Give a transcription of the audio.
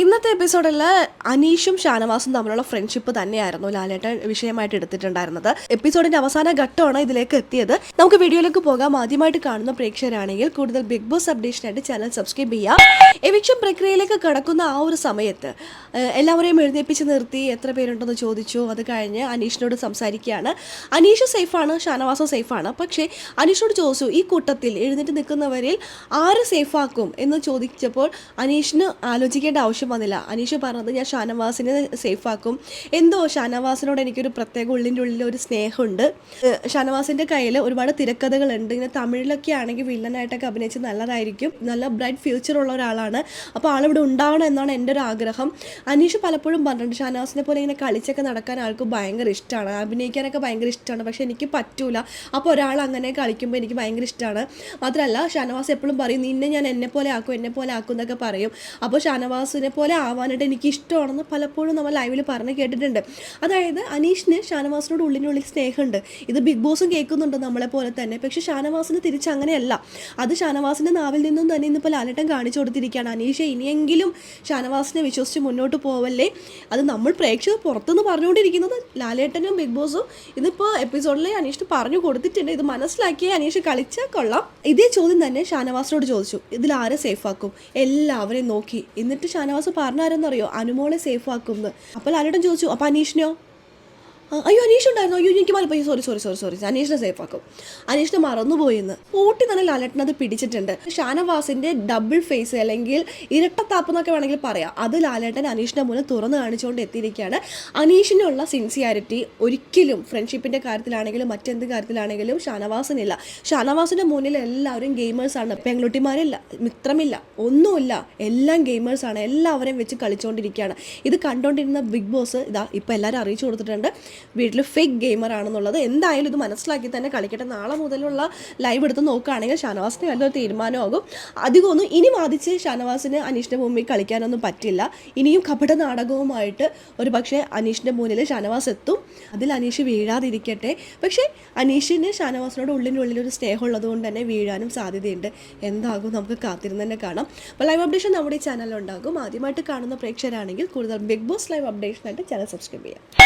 ഇന്നത്തെ എപ്പിസോഡിൽ അനീഷും ഷാനവാസും തമ്മിലുള്ള ഫ്രണ്ട്ഷിപ്പ് തന്നെയായിരുന്നു ലാലേട്ടൻ വിഷയമായിട്ട് എടുത്തിട്ടുണ്ടായിരുന്നത്. എപ്പിസോഡിന്റെ അവസാന ഘട്ടമാണ് ഇതിലേക്ക് എത്തിയത്. നമുക്ക് വീഡിയോയിലേക്ക് പോകാം. ആദ്യമായിട്ട് കാണുന്ന പ്രേക്ഷകരാണെങ്കിൽ കൂടുതൽ ബിഗ് ബോസ് അപ്ഡേഷനായിട്ട് ചാനൽ സബ്സ്ക്രൈബ് ചെയ്യാം. എവിക്ഷൻ പ്രക്രിയയിലേക്ക് കടക്കുന്ന ആ ഒരു സമയത്ത് എല്ലാവരെയും എഴുന്നേപ്പിച്ച് നിർത്തി എത്ര പേരുണ്ടെന്ന് ചോദിച്ചു അത് കഴിഞ്ഞ് അനീഷിനോട് സംസാരിക്കുകയാണ്. അനീഷ് സേഫാണ് ഷാനവാസും സേഫാണ്. പക്ഷേ അനീഷിനോട് ചോദിച്ചു ഈ കൂട്ടത്തിൽ എഴുന്നേറ്റ് നിൽക്കുന്നവരിൽ ആര് സേഫാക്കും? എന്ന് ചോദിച്ചപ്പോൾ അനീഷിന് ആലോചിക്കേണ്ട ആവശ്യം വന്നില്ല. അനീഷ് പറഞ്ഞത് ഞാൻ ഷാനവാസിനെ സേഫാക്കും. എന്തോ ഷാനവാസിനോട് എനിക്കൊരു പ്രത്യേക ഉള്ളിന്റെ ഉള്ളിൽ ഒരു സ്നേഹമുണ്ട്. ഷാനവാസിന്റെ കയ്യിൽ ഒരുപാട് തിരക്കഥകളുണ്ട്. ഇങ്ങനെ തമിഴിലൊക്കെ ആണെങ്കിൽ വില്ലനായിട്ടൊക്കെ അഭിനയിച്ച് നല്ലതായിരിക്കും. നല്ല ബ്രൈറ്റ് ഫ്യൂച്ചർ ഉള്ള ഒരാളാണ്. അപ്പോൾ ആളിവിടെ ഉണ്ടാവണം എന്നാണ് എന്റെ ഒരു ആഗ്രഹം. അനീഷ് പലപ്പോഴും പറഞ്ഞിട്ടുണ്ട് ഷാനവാസിനെ പോലെ ഇങ്ങനെ കളിച്ചൊക്കെ നടക്കാൻ ആൾക്ക് ഭയങ്കര ഇഷ്ടമാണ്. അഭിനയിക്കാനൊക്കെ ഭയങ്കര ഇഷ്ടമാണ്. പക്ഷേ എനിക്ക് പറ്റൂല. അപ്പോൾ ഒരാൾ അങ്ങനെ കളിക്കുമ്പോൾ എനിക്ക് ഭയങ്കര ഇഷ്ടമാണ്. മാത്രമല്ല ഷാനവാസ് എപ്പോഴും പറയും നിന്നെ ഞാൻ എന്നെ പോലെ ആക്കും എന്നെ പോലെ ആക്കും എന്നൊക്കെ പറയും. അപ്പോൾ ഷാനവാസിനെ പോലെ ആവാനായിട്ട് എനിക്ക് ഇഷ്ടമാണെന്ന് പലപ്പോഴും നമ്മൾ ലൈവിൽ പറഞ്ഞ് കേട്ടിട്ടുണ്ട്. അതായത് അനീഷിന് ഷാനവാസിനോട് ഉള്ളിനുള്ളിൽ സ്നേഹമുണ്ട്. ഇത് ബിഗ് ബോസും കേൾക്കുന്നുണ്ട് നമ്മളെ പോലെ തന്നെ. പക്ഷെ ഷാനവാസിന് തിരിച്ചങ്ങനെയല്ല. അത് ഷാനവാസിന്റെ നാവിൽ നിന്നും തന്നെ ഇന്നിപ്പോൾ ലാലേട്ടൻ കാണിച്ചു കൊടുത്തിരിക്കുകയാണ്. അനീഷ ഇനിയെങ്കിലും ഷാനവാസിനെ വിശ്വസിച്ച് മുന്നോട്ട് പോവല്ലേ? അത് നമ്മൾ പ്രേക്ഷകർ പുറത്തുനിന്ന് പറഞ്ഞുകൊണ്ടിരിക്കുന്നത് ലാലേട്ടനും ബിഗ് ബോസും ഇതിപ്പോൾ എപ്പിസോഡിലെ അനീഷ് പറഞ്ഞു കൊടുത്തിട്ടുണ്ട്. ഇത് മനസ്സിലാക്കി അനീഷ് കളിച്ചാൽ കൊള്ളാം. ഇതേ ചോദ്യം തന്നെ ഷാനവാസിനോട് ചോദിച്ചു. ഇതിൽ ആരെ സേഫാക്കും എല്ലാവരെയും നോക്കി. എന്നിട്ട് ഷാനവാസ് പറഞ്ഞാരെന്നറിയോ? അനുമോളെ സേഫ് ആക്കും അപ്പോൾ ലാലേട്ടൻ ചോദിച്ചു അപ്പോൾ അനീഷിനെയോ ആ, അയ്യോ അനീഷ് ഉണ്ടായിരുന്നു? അയ്യോ എനിക്ക് മറന്നു സോറി സോറി സോറി സോറി അനീഷിനെ സേഫ് ആക്കും. അനീഷിനെ മറന്നുപോയിന്ന്. ഊട്ടി തന്നെ ലാലേട്ടൻ പിടിച്ചിട്ടുണ്ട്. ഷാനവാസിന്റെ ഡബിൾ ഫേസ് അല്ലെങ്കിൽ ഇരട്ടത്താപ്പ് എന്നൊക്കെ വേണമെങ്കിൽ പറയാം. അത് ലാലേട്ടൻ അനീഷിന്റെ മുന്നിൽ തുറന്നു കാണിച്ചുകൊണ്ട് എത്തിയിരിക്കുകയാണ്. അനീഷിനുള്ള സിൻസിയാരിറ്റി ഒരിക്കലും ഫ്രണ്ട്ഷിപ്പിന്റെ കാര്യത്തിലാണെങ്കിലും മറ്റെന്ത് കാര്യത്തിലാണെങ്കിലും ഷാനവാസിനില്ല. ഷാനവാസിന്റെ മുന്നിൽ എല്ലാവരും ഗെയിമേഴ്സാണ് പെൺകുട്ടിമാരില്ല മിത്രമില്ല ഒന്നുമില്ല. എല്ലാം ഗെയിമേഴ്സാണ് എല്ലാവരെയും വെച്ച് കളിച്ചുകൊണ്ടിരിക്കുകയാണ് ഇത് കണ്ടുകൊണ്ടിരുന്ന ബിഗ് ബോസ് ഇതാ ഇപ്പം എല്ലാവരും അറിയിച്ചു കൊടുത്തിട്ടുണ്ട്. വീട്ടിൽ ഫേക്ക് ഗെയിമർ ആണെന്നുള്ളത്. എന്തായാലും ഇത് മനസ്സിലാക്കി തന്നെ കളിക്കട്ടെ. നാളെ മുതലുള്ള ലൈവ് എടുത്ത് നോക്കുകയാണെങ്കിൽ ഷാനവാസിന് വല്ലൊരു തീരുമാനമാകും. അധികമൊന്നും ഇനി വാദിച്ച് ഷാനവാസിന് അനീഷിന്റെ മുമ്പിൽ കളിക്കാനൊന്നും പറ്റില്ല. ഇനിയും കപട നാടകവുമായിട്ട് ഒരു പക്ഷേ അനീഷിന്റെ മുന്നിൽ ഷാനവാസ് എത്തും. അതിൽ അനീഷ് വീഴാതിരിക്കട്ടെ. പക്ഷേ അനീഷിന് ഷാനവാസിനോട് ഉള്ളിനുള്ളിൽ ഒരു സ്നേഹമുള്ളത് കൊണ്ട് തന്നെ വീഴാനും സാധ്യതയുണ്ട്. എന്താകും നമുക്ക് കാത്തിരുന്ന് തന്നെ കാണാം. അപ്പോൾ ലൈവ് അപ്ഡേഷൻ നമ്മുടെ ഈ ചാനലിലുണ്ടാകും ആദ്യമായിട്ട് കാണുന്ന പ്രേക്ഷകരാണെങ്കിൽ കൂടുതൽ ബിഗ് ബോസ് ലൈവ് അപ്ഡേഷനായിട്ട് ചാനൽ സബ്സ്ക്രൈബ് ചെയ്യാം.